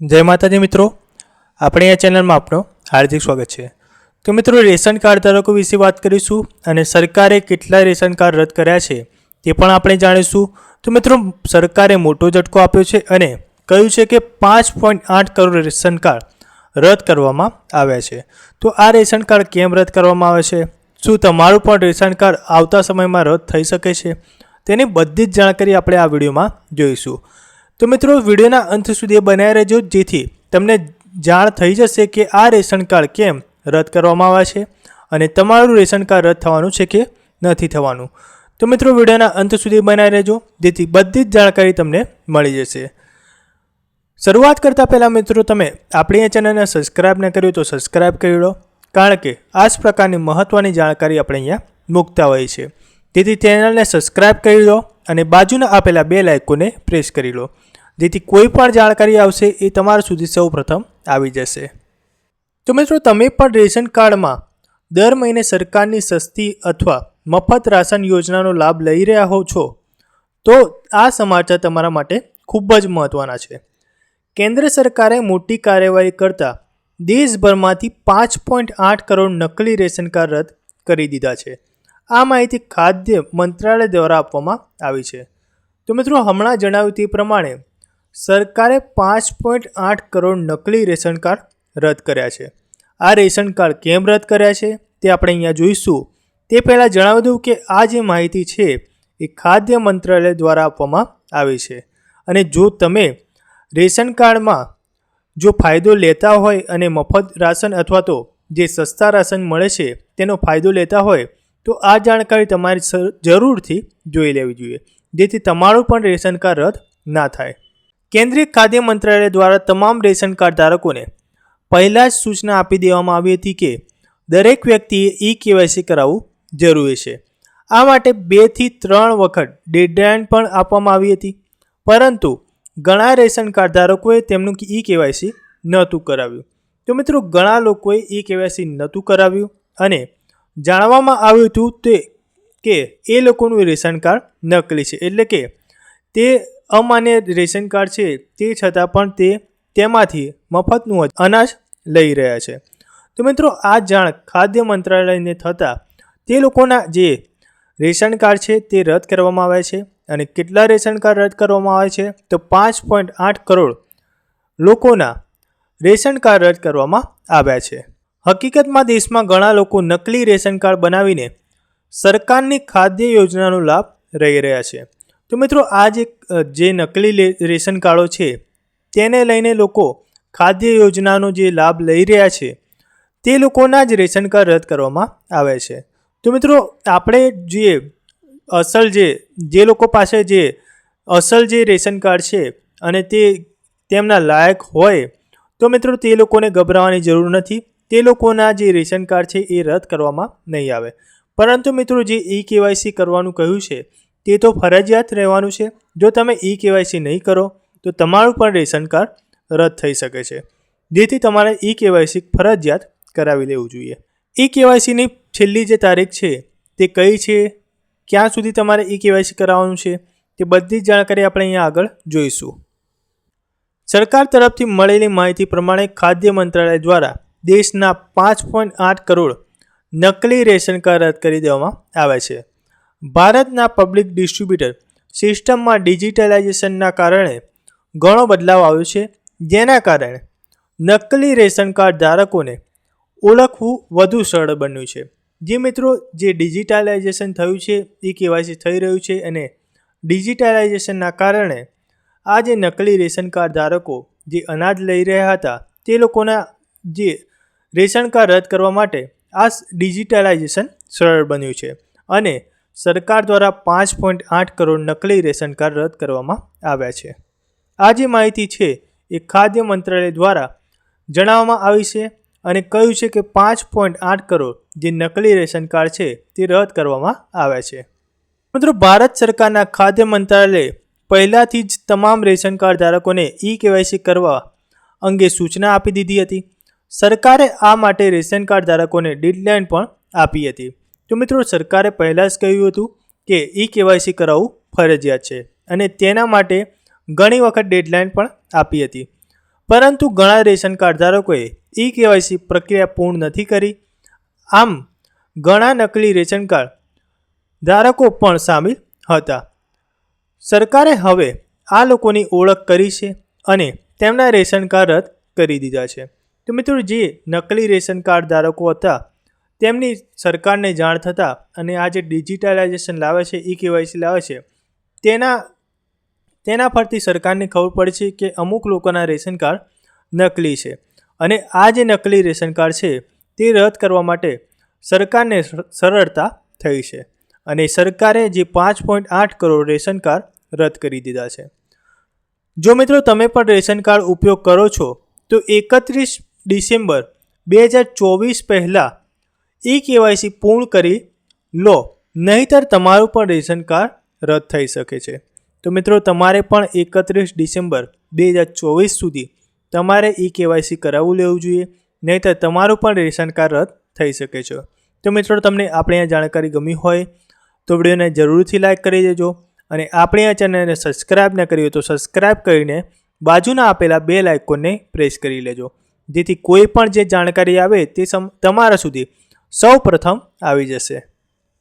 જય માતાજી મિત્રો. આપણે આ ચેનલમાં આપનો હાર્દિક સ્વાગત છે. તો મિત્રો, રેશન કાર્ડ ધારકો વિશે વાત કરીશું અને સરકારે કેટલા રેશન કાર્ડ રદ કર્યા છે તે પણ આપણે જાણીશું. તો મિત્રો, સરકારે મોટો ઝટકો આપ્યો છે અને કહ્યું છે કે પાંચ પોઈન્ટ આઠ કરોડ રેશન કાર્ડ રદ કરવામાં આવ્યા છે. તો આ રેશન કાર્ડ કેમ રદ કરવામાં આવે છે? શું તમારું પણ રેશન કાર્ડ આવતા સમયમાં રદ થઈ શકે છે? તેની બધી જ જાણકારી આપણે આ વિડીયોમાં જોઈશું. તો મિત્રો, વિડીયોના અંત સુધી બનાવી રહેજો, જેથી તમને જાણ થઈ જશે કે આ રેશન કાર્ડ કેમ રદ કરવામાં આવે છે અને તમારું રેશન કાર્ડ રદ થવાનું છે કે નથી થવાનું. તો મિત્રો, વિડીયોના અંત સુધી બનાવી રહેજો, જેથી બધી જ જાણકારી તમને મળી જશે. શરૂઆત કરતાં પહેલાં મિત્રો, તમે આપણી આ ચેનલને સબસ્ક્રાઈબ ન કર્યું તો સબસ્ક્રાઈબ કરી લો, કારણ કે આ જ પ્રકારની મહત્ત્વની જાણકારી આપણે અહીંયા મૂકતા હોઈએ છીએ. તેથી ચેનલને સબસ્ક્રાઈબ કરી લો અને બાજુના આપેલા બે લાઇકોને પ્રેસ કરી લો. જેથી કોઈ પણ જાણકારી આવશે એ તમારા સુધી સૌ પ્રથમ આવી જશે. તો મિત્રો, તમે પણ રેશન કાર્ડમાં દર મહિને સરકારની સસ્તી અથવા મફત રાશન યોજનાનો લાભ લઈ રહ્યા હો છો, તો આ સમાચાર તમારા માટે ખૂબ જ મહત્ત્વના છે. કેન્દ્ર સરકારે મોટી કાર્યવાહી કરતા દેશભરમાંથી પાંચ પોઈન્ટ આઠ કરોડ નકલી રેશન કાર્ડ રદ કરી દીધા છે. આ માહિતી ખાદ્ય મંત્રાલય દ્વારા આપવામાં આવી છે. તો મિત્રો, હમણાં જણાવ્યું તે પ્રમાણે સરકારે પાંચ પોઈન્ટ આઠ કરોડ નકલી રેશન કાર્ડ રદ કર્યા છે. આ રેશન કાર્ડ કેમ રદ કર્યા છે તે આપણે અહીંયા જોઈશું. તે પહેલાં જણાવી દઉં કે આ જે માહિતી છે એ ખાદ્ય મંત્રાલય દ્વારા આપવામાં આવી છે. અને જો તમે રેશન કાર્ડમાં જો ફાયદો લેતા હોય અને મફત રાશન અથવા તો જે સસ્તા રાશન મળે છે તેનો ફાયદો લેતા હોય, તો આ જાણકારી તમારી જરૂરથી જોઈ લેવી જોઈએ. જેથી તમારું પણ રેશન કાર્ડ રદ ના થાય. કેન્દ્રીય ખાદ્ય મંત્રાલય દ્વારા તમામ રેશન કાર્ડ ધારકોને પહેલાં જ સૂચના આપી દેવામાં આવી હતી કે દરેક વ્યક્તિએ ઈ કેવાયસી કરાવવું જરૂરી છે. આ માટે બેથી ત્રણ વખત ડેડલાઇન પણ આપવામાં આવી હતી. પરંતુ ઘણા રેશન કાર્ડ ધારકોએ તેમનું ઈ કેવાયસી નહોતું કરાવ્યું. તો મિત્રો, ઘણા લોકોએ ઈ કેવાયસી નહોતું કરાવ્યું અને જાણવામાં આવ્યું હતું તે કે એ લોકોનું રેશન કાર્ડ નકલી છે. એટલે કે તે અમાન્ય રેશન કાર્ડ છે તે છતાં પણ તે તેમાંથી મફતનું અનાજ લઈ રહ્યા છે. તો મિત્રો, આ જાણ ખાદ્ય મંત્રાલયને થતાં તે લોકોના જે રેશન કાર્ડ છે તે રદ કરવામાં આવે છે અને કેટલા રેશન કાર્ડ રદ કરવામાં આવે છે તો પાંચ પોઈન્ટ આઠ કરોડ લોકોના રેશન કાર્ડ રદ કરવામાં આવ્યા છે. હકીકતમાં દેશમાં ઘણા લોકો નકલી રેશન કાર્ડ બનાવીને સરકારની ખાદ્ય યોજનાનો લાભ રહી રહ્યા છે. તો મિત્રો આ જે જે નકલી રેશન કાર્ડો છે, તેને લઈને લોકો ખાદ્ય યોજનાનો જે લાભ લઈ રહ્યા છે, તે લોકોના જ રેશન કાર્ડ રદ કરવામાં આવે છે. તો મિત્રો, આપણે જે અસલ જે જે લોકો પાસે જે અસલ જે રેશન કાર્ડ છે અને તે તેમના લાયક હોય, તો મિત્રો, તે લોકોને ગભરાવાની જરૂર નથી. તે લોકોના જે રેશન કાર્ડ છે એ રદ કરવામાં નહીં આવે. પરંતુ મિત્રો, જે ઈ કેવાયસી કરવાનું કહ્યું છે તે તો ફરજિયાત રહેવાનું છે. જો તમે ઈ કેવાયસી નહીં કરો, તો તમારું પણ રેશન કાર્ડ રદ થઈ શકે છે. જેથી તમારે ઈ કેવાયસી ફરજિયાત કરાવી લેવું જોઈએ. ઈ કેવાયસીની છેલ્લી જે તારીખ છે, તે કઈ છે? ક્યાં સુધી તમારે ઈ કેવાયસી કરાવવાનું છે? તે બધી જ જાણકારી આપણે અહીંયા આગળ જોઈશું. સરકાર તરફથી મળેલી માહિતી પ્રમાણે ખાદ્ય મંત્રાલય દ્વારા દેશના પાંચ પોઈન્ટ આઠ કરોડ નકલી રેશન કાર્ડ રદ કરી દેવામાં આવે છે. ભારતના પબ્લિક ડિસ્ટ્રીબ્યુટર સિસ્ટમમાં ડિજિટલાઇઝેશનના કારણે ઘણો બદલાવ આવ્યો છે. જેના કારણે નકલી રેશન કાર્ડ ધારકોને ઓળખવું વધુ સરળ બન્યું છે. જે મિત્રો, જે ડિજિટલાઇઝેશન થયું છે, એ કેવાયસી થઈ રહ્યું છે અને ડિજિટલાઇઝેશનના કારણે આ જે નકલી રેશન કાર્ડ ધારકો જે અનાજ લઈ રહ્યા હતા, તે લોકોના જે રેશન કાર્ડ રદ કરવા માટે આ ડિજિટલાઇઝેશન સરળ બન્યું છે. અને સરકાર દ્વારા પાંચ પોઈન્ટ આઠ કરોડ નકલી રેશન કાર્ડ રદ કરવામાં આવ્યા છે. આ જે માહિતી છે, એ ખાદ્ય મંત્રાલય દ્વારા જણાવવામાં આવી છે અને કહ્યું છે કે પાંચ પોઈન્ટ આઠ કરોડ જે નકલી રેશન કાર્ડ છે, તે રદ કરવામાં આવ્યા છે. મિત્રો, ભારત સરકારના ખાદ્ય મંત્રાલયે પહેલાંથી જ તમામ રેશન કાર્ડ ધારકોને ઈ કેવાયસી કરવા અંગે સૂચના આપી દીધી હતી. સરકારે આ માટે રેશન કાર્ડ ધારકોને ડેડલાઇન પણ આપી હતી. તો મિત્રો સરકારે પહેલાં જ કહ્યું હતું કે ઈ કેવાયસી કરાવવું ફરજિયાત છે અને તેના માટે ઘણી વખત ડેડલાઇન પણ આપી હતી. પરંતુ ઘણા રેશન કાર્ડ ધારકોએ ઈ કેવાયસી પ્રક્રિયા પૂર્ણ નથી કરી. આમ, ઘણા નકલી રેશન કાર્ડ ધારકો પણ સામેલ હતા. સરકારે હવે આ લોકોની ઓળખ કરી છે અને તેમના રેશન કાર્ડ રદ કરી દીધા છે. તો મિત્રો, જે નકલી રેશન કાર્ડ ધારકો હતા તેમની સરકારને જાણ થતાં અને આ જે ડિજિટલાઇઝેશન લાવે છે, ઈ કેવાયસી લાવે છે, તેના તેના પરથી સરકારને ખબર પડે છે કે અમુક લોકોના રેશન કાર્ડ નકલી છે. અને આ જે નકલી રેશન કાર્ડ છે, તે રદ કરવા માટે સરકારને સરળતા થઈ છે અને સરકારે જે પાંચ પોઈન્ટ આઠ કરોડ રેશન કાર્ડ રદ કરી દીધા છે. જો મિત્રો તમે પણ રેશન કાર્ડ ઉપયોગ કરો છો, તો એકત્રીસ ડિસેમ્બર બે હજાર ચોવીસ પહેલાં ઈ કેવાયસી પૂર્ણ કરી લો, નહીંતર તમારું પણ રેશન કાર્ડ રદ થઈ શકે છે. તો મિત્રો, તમારે પણ એકત્રીસ ડિસેમ્બર બે હજાર ચોવીસ સુધી તમારે ઈ કેવાયસી કરાવવું લેવું જોઈએ, નહીંતર તમારું પણ રેશન કાર્ડ રદ થઈ શકે છે. તો મિત્રો, તમને આપણે આ જાણકારી ગમી હોય તો વિડીયોને જરૂરથી લાઇક કરી દેજો અને આપણે આ ચેનલને સબસ્ક્રાઇબ ન કરી હોય તો સબસ્ક્રાઇબ કરીને બાજુના આપેલા બે લાઇકોને પ્રેસ કરી લેજો. જેથી કોઈ પણ જે જાણકારી આવે તે સમ, તમારા સુધી સૌ પ્રથમ આવી જશે.